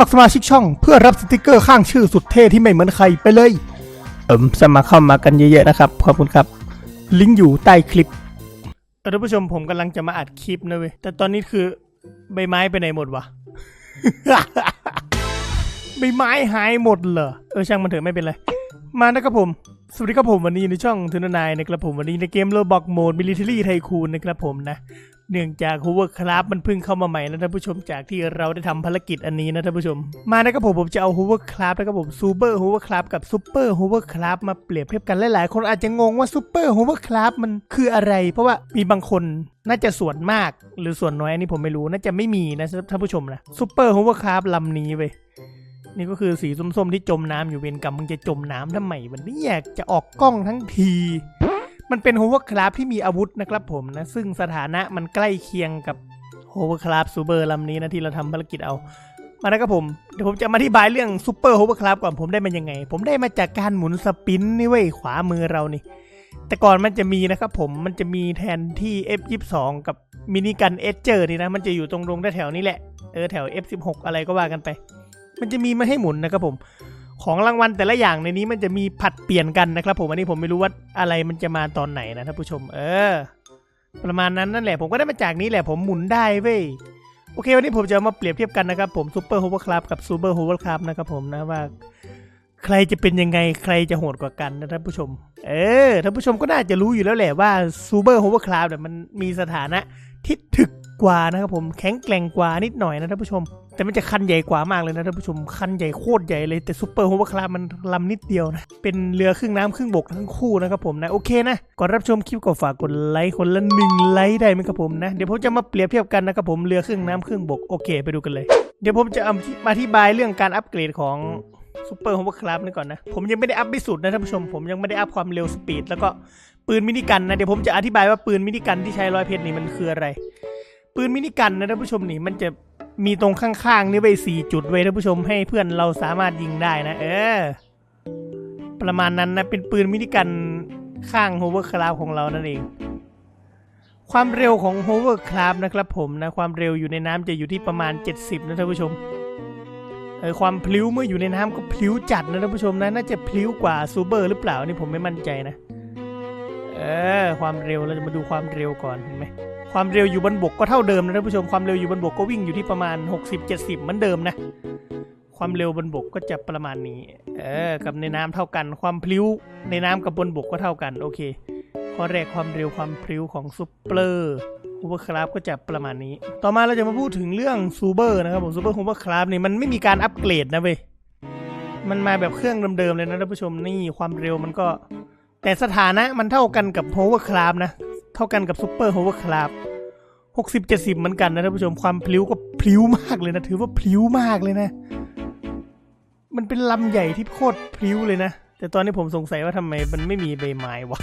มัครสมาชิกช่องเพื่อรับสติกเกอร์ข้างชื่อสุดเท่ที่ไม่เหมือนใครไปเลย เอิมสมัครเข้ามากันเยอะๆนะครับ ขอบคุณครับ ลิงก์อยู่ใต้คลิปเออท่านผู้ชมผมกำลังจะมาอัดคลิปนะเว้ย แต่ตอนนี้คือใบไม้ไปไหนหมดวะ ใบไม้หายหมดเหรอ เออช่างมันเถอะไม่เป็นไร มานะครับผม สวัสดีครับผมวันนี้ในช่องทุนนายนะครับผมวันนี้ในเกมโรบอกโหมดมิลิเทอรี่ไทคูนนะครับผมนะ เนื่องจาก Hover Craft มันเพิ่งเข้ามาใหม่นะท่านผู้ชมจากที่เราได้ทำภารกิจอันนี้นะท่านผู้ชม มานะครับผมผมจะเอา Hover Craft นะครับผม Super Hover Craft กับ Super Hover Craft มาเปรียบเทียบกันหลายๆ คนอาจจะงงว่า Super Hover Craft มันคืออะไร เพราะว่ามีบางคนน่าจะส่วนมากหรือส่วนน้อยอันนี้ผมไม่รู้น่าจะไม่มีนะท่านผู้ชมนะ Super Hover Craft ลำนี้เว้ยนี่ก็คือสีส้มๆที่จมน้ำอยู่เวรกรรมมึงจะจมน้ำทำไมวันนี้อยากจะออกกล้องทั้งที มันเป็นโฮเวอร์คราฟที่มีอาวุธนะครับผมนะ ซึ่งสถานะมันใกล้เคียงกับโฮเวอร์คราฟซูเปอร์ลำนี้นะที่เราทำภารกิจเอา มานะครับผม เดี๋ยวผมจะมาอธิบายเรื่องซูเปอร์โฮเวอร์คราฟก่อนผมได้มันยังไง ผมได้มาจากการหมุนสปินนี่เว้ยขวามือเรานี่ แต่ก่อนมันจะมีนะครับผมมันจะมีแทนที่ F22 กับมินิกันเอเจอร์นี่นะ มันจะอยู่ตรงๆแถวนี้แหละเออแถว F16 อะไรก็ว่ากันไป มันจะมีมาให้หมุนนะครับผม ของรางวัลแต่ละอย่างในนี้มันจะมีผัดเปลี่ยนกันนะครับ ผมอันนี้ผมไม่รู้ว่าอะไรมันจะมาตอนไหนนะท่านผู้ชม เออ ประมาณนั้นนั่นแหละ ผมก็ได้มาจากนี้แหละผมหมุนได้เว้ยโอเค วันนี้ผมจะมาเปรียบเทียบกันนะครับ ผมซูเปอร์โฮเวอร์คลับกับซูเปอร์โฮเวอร์คลับนะครับผมนะว่า ใครจะเป็นยังไงใครจะโหดกว่ากันนะท่านผู้ชม เออท่านผู้ชมก็น่าจะรู้อยู่แล้วแหละว่าซูเปอร์โฮเวอร์คลับเนี่ยมันมีสถานะที่ถึก กว่านะครับผมแข็งแกร่งกว่านิดหน่อยนะท่านผู้ชม แต่มันจะคันใหญ่กว่ามากเลยนะท่านผู้ชมคันใหญ่โคตรใหญ่เลยแต่ซูเปอร์โฮเวอร์คลามันลำนิดเดียวนะเป็นเรือครึ่งน้ำครึ่งบกทั้งคู่นะครับผมนะโอเคนะก่อนรับชมคลิปก็ฝากกดไลค์คนละหนึ่งไลค์ได้ไหมครับผมนะเดี๋ยวผมจะมาเปรียบเทียบกันนะครับผมเรือครึ่งน้ำครึ่งบกโอเค ไปดูกันเลย เดี๋ยวผมจะอธิบายเรื่องการอัปเกรดของซูเปอร์โฮเวอร์คลานี่ก่อนนะ ผมยังไม่ได้อัพไปสุดนะท่านผู้ชม ผมยังไม่ได้อัพความเร็วสปีดแล้วก็ปืนมินิกันนะ เดี๋ยวผมจะอธิบายว่าปืนมินิกันที่ใช้ร้อยเพชรนี่มันคืออะไร ปืนมินิกันนะท่านผู้ชมนี่มันจะมีตรงข้างๆนี่ไว้สี่จุดไว้ท่านผู้ชมให้เพื่อนเราสามารถยิงได้นะ เออ ประมาณนั้นนะเป็นปืนมินิกันข้างโฮเวอร์คราฟของเรานั่นเอง ความเร็วของโฮเวอร์คราฟนะครับผมนะความเร็วอยู่ในน้ำจะอยู่ที่ประมาณ 70 นะท่านผู้ชมเออความพลิ้วเมื่ออยู่ในน้ำก็พลิ้วจัดนะท่านผู้ชมนะน่าจะพลิ้วกว่าซูเปอร์หรือเปล่านี่ผมไม่มั่นใจนะ เออความเร็วเราจะมาดูความเร็วก่อนเห็นไหม ความเร็วอยู่บนบกก็เท่าเดิมนะท่านผู้ชมความเร็วอยู่บนบกก็วิ่งอยู่ที่ประมาณ 60-70เหมือนเดิมนะ ความเร็วบนบกก็จะประมาณนี้ เออ กับในน้ำเท่ากัน ความพลิ้วในน้ำกับบนบกก็เท่ากัน โอเค ข้อแรกความเร็วความพลิ้วของซูเปอร์ฮูเบอร์คราฟก็จะประมาณนี้ ต่อมาเราจะมาพูดถึงเรื่องซูเปอร์นะครับผมซูเปอร์ฮูเบอร์คราฟนี่มันไม่มีการอัปเกรดนะเว้ย มันมาแบบเครื่องเดิมๆเลยนะท่านผู้ชมนี่ความเร็วมันก็ แต่สถานะมันเท่ากันกับโฮเวอร์คราฟนะ เท่ากันกับซูเปอร์โฮเวอร์คราฟ หกสิบเจ็ดสิบเหมือนกันนะท่านผู้ชมความพลิ้วก็พลิ้วมากเลยนะ ถือว่าพลิ้วมากเลยนะ มันเป็นลำใหญ่ที่โคตรพลิ้วเลยนะ แต่ตอนนี้ผมสงสัยว่าทำไมมันไม่มีใบไม้วะ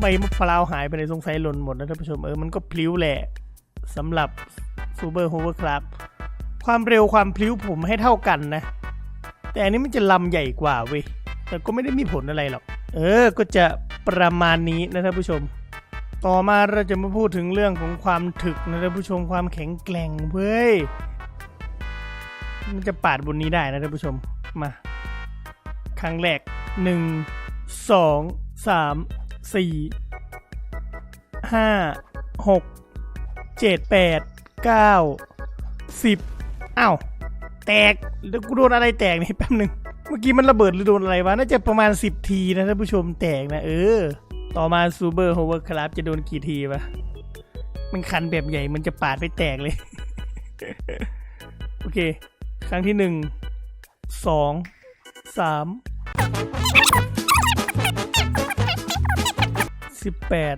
ใบมะพร้าวหายไปเลยสงสัยหล่นหมดนะท่านผู้ชมเออมันก็พลิ้วแหละสำหรับซูเปอร์โฮเวอร์คราฟความเร็วความพลิ้วผมให้เท่ากันนะ แต่อันนี้มันจะลำใหญ่กว่าเว้ยแต่ก็ไม่ได้มีผลอะไรหรอก เออ ก็จะประมาณนี้นะท่านผู้ชม ต่อมาเราจะมาพูดถึงเรื่องของความถึกนะท่านผู้ชมความแข็งแกร่งเว้ยมันจะปาดบนนี้ได้นะท่านผู้ชมมา ครั้งแรกหนึ่งสองสามสี่ห้าหกเจ็ดแปดเก้าสิบอ้าวแตกแล้วกูโดนอะไรแตกนี่แป๊บหนึ่งเมื่อกี้มันระเบิดหรือโดนอะไรวะน่าจะประมาณ10ทีนะท่านผู้ชมแตกนะเออ ต่อมาซูเปอร์โฮเวอร์คราฟจะโดนกี่ทีวะ มันคันแบบใหญ่มันจะปาดไปแตกเลย โอเค ครั้งที่หนึ่ง สอง สาม สิบแปด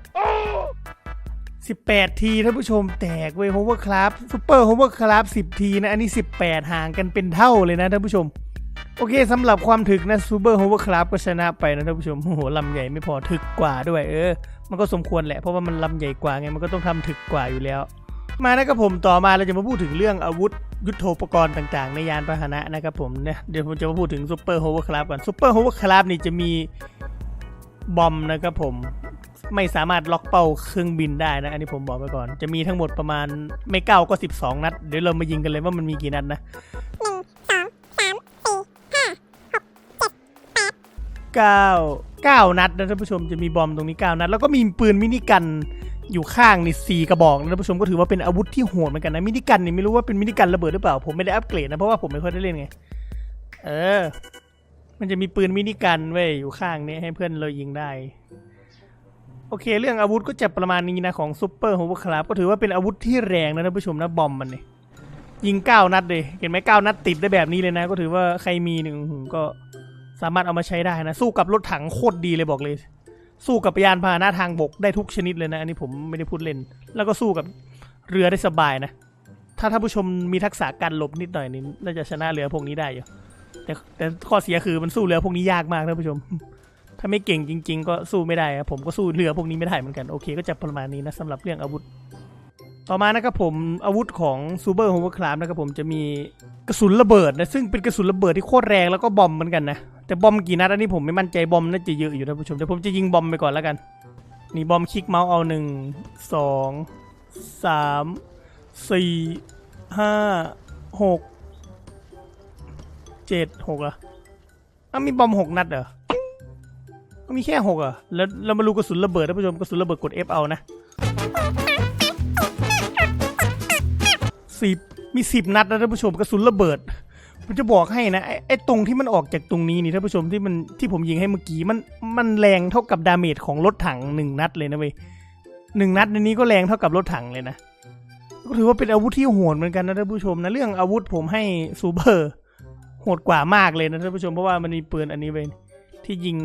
สิบแปดทีท่านผู้ชมแตกเว้ยโฮเวอร์คราฟซูเปอร์โฮเวอร์คราฟสิบทีนะ อันนี้สิบแปดห่างกันเป็นเท่าเลยนะท่านผู้ชม โอเคสำหรับความถึกนะซูเปอร์โฮเวอร์คราฟก็ชนะไปนะท่านผู้ชมโอ้โหลำใหญ่ไม่พอถึกกว่าด้วยเออ มันก็สมควรแหละเพราะว่ามันลำใหญ่กว่าไงมันก็ต้องทำถึกกว่าอยู่แล้ว มานะครับผมต่อมาเราจะมาพูดถึงเรื่องอาวุธยุทโธปกรณ์ต่างๆ ในยานพาหนะนะครับผมเนี่ยเดี๋ยวผมจะมาพูดถึงซูเปอร์โฮเวอร์คราฟก่อนซูเปอร์โฮเวอร์คราฟนี่จะมีบอมนะครับผมไม่สามารถล็อกเป้าเครื่องบินได้นะ อันนี้ผมบอกไปก่อน จะมีทั้งหมดประมาณไม่เก้าก็ 12 นัด เดี๋ยวเรามายิงกันเลยว่ามันมีกี่นัดนะ 9 9นัดนะท่านผู้ชมจะมีบอมตรงนี้9นัด แล้วก็มีปืนมินิกันอยู่ข้างนี่สี่กระบอกนะท่านผู้ชมก็ถือว่าเป็นอาวุธที่โหดเหมือนกันนะมินิกันนี่ไม่รู้ว่าเป็นมินิกันระเบิดหรือเปล่าผมไม่ได้อัปเกรดนะเพราะว่าผมไม่ค่อยได้เล่นไงเออ มันจะมีปืนมินิกันเว้ยอยู่ข้างนี้ให้เพื่อนเรายิงได้โอเค เรื่องอาวุธก็จะประมาณนี้นะของซูเปอร์โฮเวอร์คราฟก็ถือว่าเป็นอาวุธที่แรงนะท่านผู้ชมนะบอมมันเนี่ยยิงเก้านัดเลยเห็นไหมเก้านัดติดได้แบบนี้เลยนะ ก็ถือว่าใครมีหนึ่งก็ สามารถเอามาใช้ได้นะ สู้กับรถถังโคตรดีเลยบอกเลย สู้กับยานพาหนะทางบกได้ทุกชนิดเลยนะ อันนี้ผมไม่ได้พูดเล่น แล้วก็สู้กับเรือได้สบายนะ ถ้าท่านผู้ชมมีทักษะการหลบนิดหน่อยนี่น่าจะชนะเรือพวกนี้ได้อยู่แต่แต่ข้อเสียคือมันสู้เรือพวกนี้ยากมากท่านผู้ชม ถ้าไม่เก่งจริง ๆ ก็สู้ไม่ได้ผมก็สู้เรือพวกนี้ไม่ได้เหมือนกันโอเค ก็จะประมาณนี้นะสำหรับเรื่องอาวุธ ต่อมานะครับผมอาวุธของซูเปอร์โฮเวอร์คลามนะครับผมจะมีกระสุนระเบิดนะซึ่งเป็นกระสุนระเบิดที่โคตรแรงแล้วก็บอมเหมือนกันนะแต่บอมกี่นัดอันนี้ผมไม่มั่นใจบอมน่าจะเยอะอยู่นะผู้ชมแต่ผมจะยิงบอมไปก่อนแล้วกัน นี่บอมคลิกเมาส์เอาหนึ่งสองสามสี่ห้าหกเจ็ดหกเหรออ้ามีบอมหกนัดเหรอมีแค่หกอะแล้วเรามาดูกระสุนระเบิดท่านผู้ชมกระสุนระเบิดกด F เอานะ สิบมีสิบนัดนะท่านผู้ชมกระสุนระเบิดผมจะบอกให้นะไอ้ไอตรงที่มันออกจากตรงนี้นี่ท่านผู้ชมที่มันที่ผมยิงให้เมื่อกี้มันมันแรงเท่ากับดาเมจของรถถังหนึ่งนัดเลยนะเว้ยหนึ่งนัดในนี้ก็แรงเท่ากับรถถังเลยนะก็ถือว่าเป็นอาวุธที่โหดเหมือนกันนะท่านผู้ชมนะเรื่องอาวุธผมให้ซูเปอร์โหดกว่ามากเลยนะท่านผู้ชมเพราะว่ามันมีปืนอันนี้เว้ยที่ยิง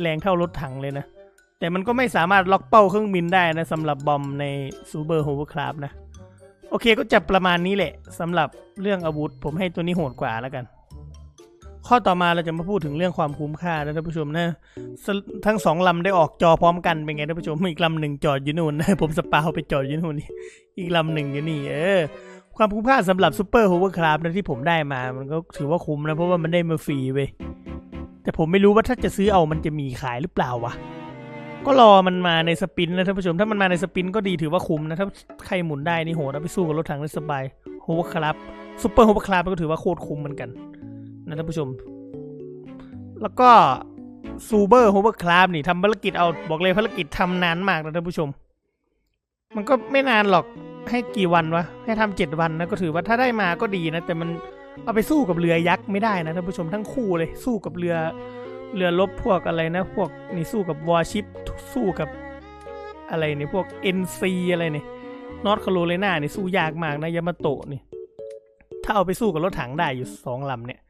แรงเท่ารถถังเลยนะแต่มันก็ไม่สามารถล็อกเป้าเครื่องบินได้นะสำหรับบอมในซูเปอร์โฮเวอร์คราฟนะ โอเคก็จะประมาณนี้แหละสำหรับเรื่องอาวุธ ผมให้ตัวนี้โหดกว่าแล้วกัน ข้อต่อมาเราจะมาพูดถึงเรื่องความคุ้มค่านะท่านผู้ชมนะทั้งสองลำได้ออกจอพร้อมกันเป็นไงท่านผู้ชมอีกลำหนึ่งจอดอยู่นู่นนะผมสปาไปจอดอยู่นู่นอีกลำหนึ่งอยู่นี่เออความคุ้มค่าสำหรับซูเปอร์โฮเวอร์คราฟนะที่ผมได้มา มันก็ถือว่าคุ้มนะ เพราะว่ามันได้มาฟรีเว้ยแต่ผมไม่รู้ว่าถ้าจะซื้อเอามันจะมีขายหรือเปล่าวะ ก็รอมันมาในสปินนะท่านผู้ชม ถ้ามันมาในสปินก็ดีถือว่าคุ้มนะ ถ้าใครหมุนได้นี่โหเอาไปสู้กับรถถังได้สบายโฮเวอร์คลับซูเปอร์โฮเวอร์คลับก็ถือว่าโคตรคุ้มเหมือนกันนะท่านผู้ชม แล้วก็ซูเปอร์โฮเวอร์คลับนี่ทำภารกิจเอาบอกเลยภารกิจทำนานมากนะท่านผู้ชม มันก็ไม่นานหรอกให้กี่วันวะ ให้ทำเจ็ดวันนะก็ถือว่าถ้าได้มาก็ดีนะ แต่มันเอาไปสู้กับเรือยักษ์ไม่ได้นะท่านผู้ชมทั้งคู่เลยสู้กับเรือ เรือรบพวกอะไรนะ พวกนี่สู้กับวอร์ชิปสู้กับอะไรนี่พวก NC อะไรนี่นอตคาโรไลนานี่สู้ยากมากนะยามาโตะนี่ถ้าเอาไปสู้กับรถถังได้อยู่สองลำเนี่ย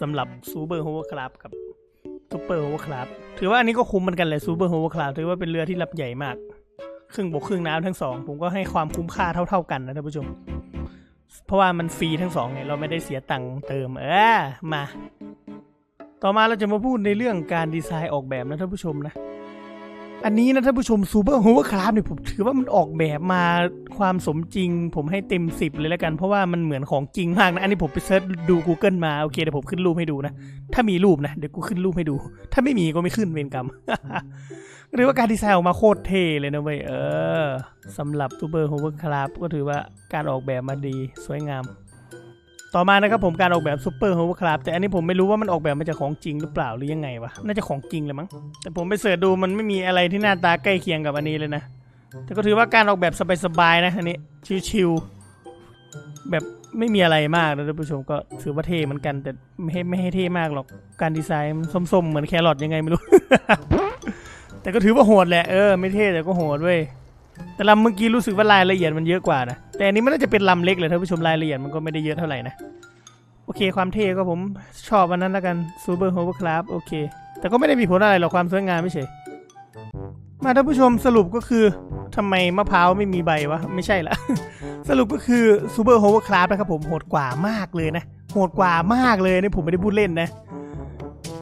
สำหรับซูเปอร์โฮเวอร์คลาบกับซูเปอร์โฮเวอร์คลาบถือว่าอันนี้ก็คุ้มเหมือนกันเลยซูเปอร์โฮเวอร์คลาบถือว่าเป็นเรือที่ลำใหญ่มากครึ่งบกครึ่งน้ำทั้งสองผมก็ให้ความคุ้มค่าเท่า ๆกันนะท่านผู้ชม เพราะว่ามันฟรีทั้งสองไงเราไม่ได้เสียตังค์เติม เออมา ต่อมาเราจะมาพูดในเรื่องการดีไซน์ออกแบบนะท่านผู้ชมนะ อันนี้นะท่านผู้ชมซูเปอร์โฮเวอร์คราฟเนี่ยผมถือว่ามันออกแบบมาความสมจริง ผมให้เต็มสิบเลยแล้วกัน เพราะว่ามันเหมือนของจริงมากนะ อันนี้ผมไปเซิร์ชดู Google มา โอเคเดี๋ยวผมขึ้นรูปให้ดูนะ ถ้ามีรูปนะ เดี๋ยวกูขึ้นรูปให้ดู ถ้าไม่มีก็ไม่ขึ้นเวรกรรมหรือว่าการดีไซน์ออกมาโคตรเท่เลยนะเว้ยเออสำหรับซูเปอร์โฮเวอร์คราฟก็ถือว่าการออกแบบมาดีสวยงาม ต่อมานะครับผมการออกแบบซูเปอร์โฮเวอร์คราฟแต่อันนี้ผมไม่รู้ว่ามันออกแบบมาจากของจริงหรือเปล่าหรือยังไงวะน่าจะของจริงเลยมั้งแต่ผมไปเสิร์ชดูมันไม่มีอะไรที่หน้าตาใกล้เคียงกับอันนี้เลยนะ แต่ก็ถือว่าการออกแบบสบายๆนะอันนี้ชิวๆแบบไม่มีอะไรมากนะท่านผู้ชมก็ถือว่าเท่เหมือนกันแต่ไม่ให้ไม่ให้เท่มากหรอกการดีไซน์มันส้มๆเหมือนแครอทยังไงไม่รู้ แต่ก็ถือว่าโหดแหละเออไม่เท่แต่ก็โหดเว้ย แต่ลำเมื่อกี้รู้สึกว่ารายละเอียดมันเยอะกว่านะ แต่อันนี้มันน่าจะเป็นลำเล็กเลยท่านผู้ชมรายละเอียดมันก็ไม่ได้เยอะเท่าไหร่นะ โอเคความเท่ก็ผมชอบอันนั้นแล้วกันซูเปอร์โฮเวอร์คราฟโอเค แต่ก็ไม่ได้มีผลอะไรหรอกความสวยงามไม่ใช่มาท่านผู้ชมสรุปก็คือทำไมมะพร้าวไม่มีใบวะ ไม่ใช่ละสรุปก็คือซูเปอร์โฮเวอร์คราฟนะครับผมโหดกว่ามากเลยนะโหดกว่ามากเลยนี่ผมไม่ได้พูดเล่นนะ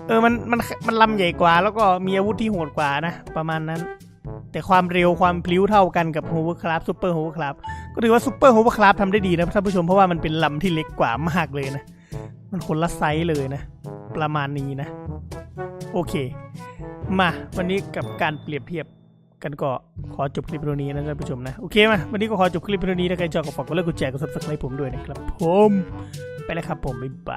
เออมันมันมันลำใหญ่กว่าแล้วก็มีอาวุธที่โหดกว่านะ ประมาณนั้น แต่ความเร็วความพลิ้วเท่ากันกับ Hovercraft Super Hovercraft ก็ถือว่า Super Hovercraft ทำได้ดีนะท่านผู้ชมเพราะว่ามันเป็นลำที่เล็กกว่ามากเลยนะ มันคนละไซส์เลยนะ ประมาณนี้นะ โอเค มาวันนี้กับการเปรียบเทียบกันก็ขอจบคลิปวิดีโอนี้นะท่านผู้ชมนะ โอเคมาวันนี้ก็ขอจบคลิปวิดีโอนี้ถ้าใครชอบก็ฝากกดไลค์กดแชร์กด subscribe ผมด้วยนะครับผม ไปแล้วครับผมบ๊ายบาย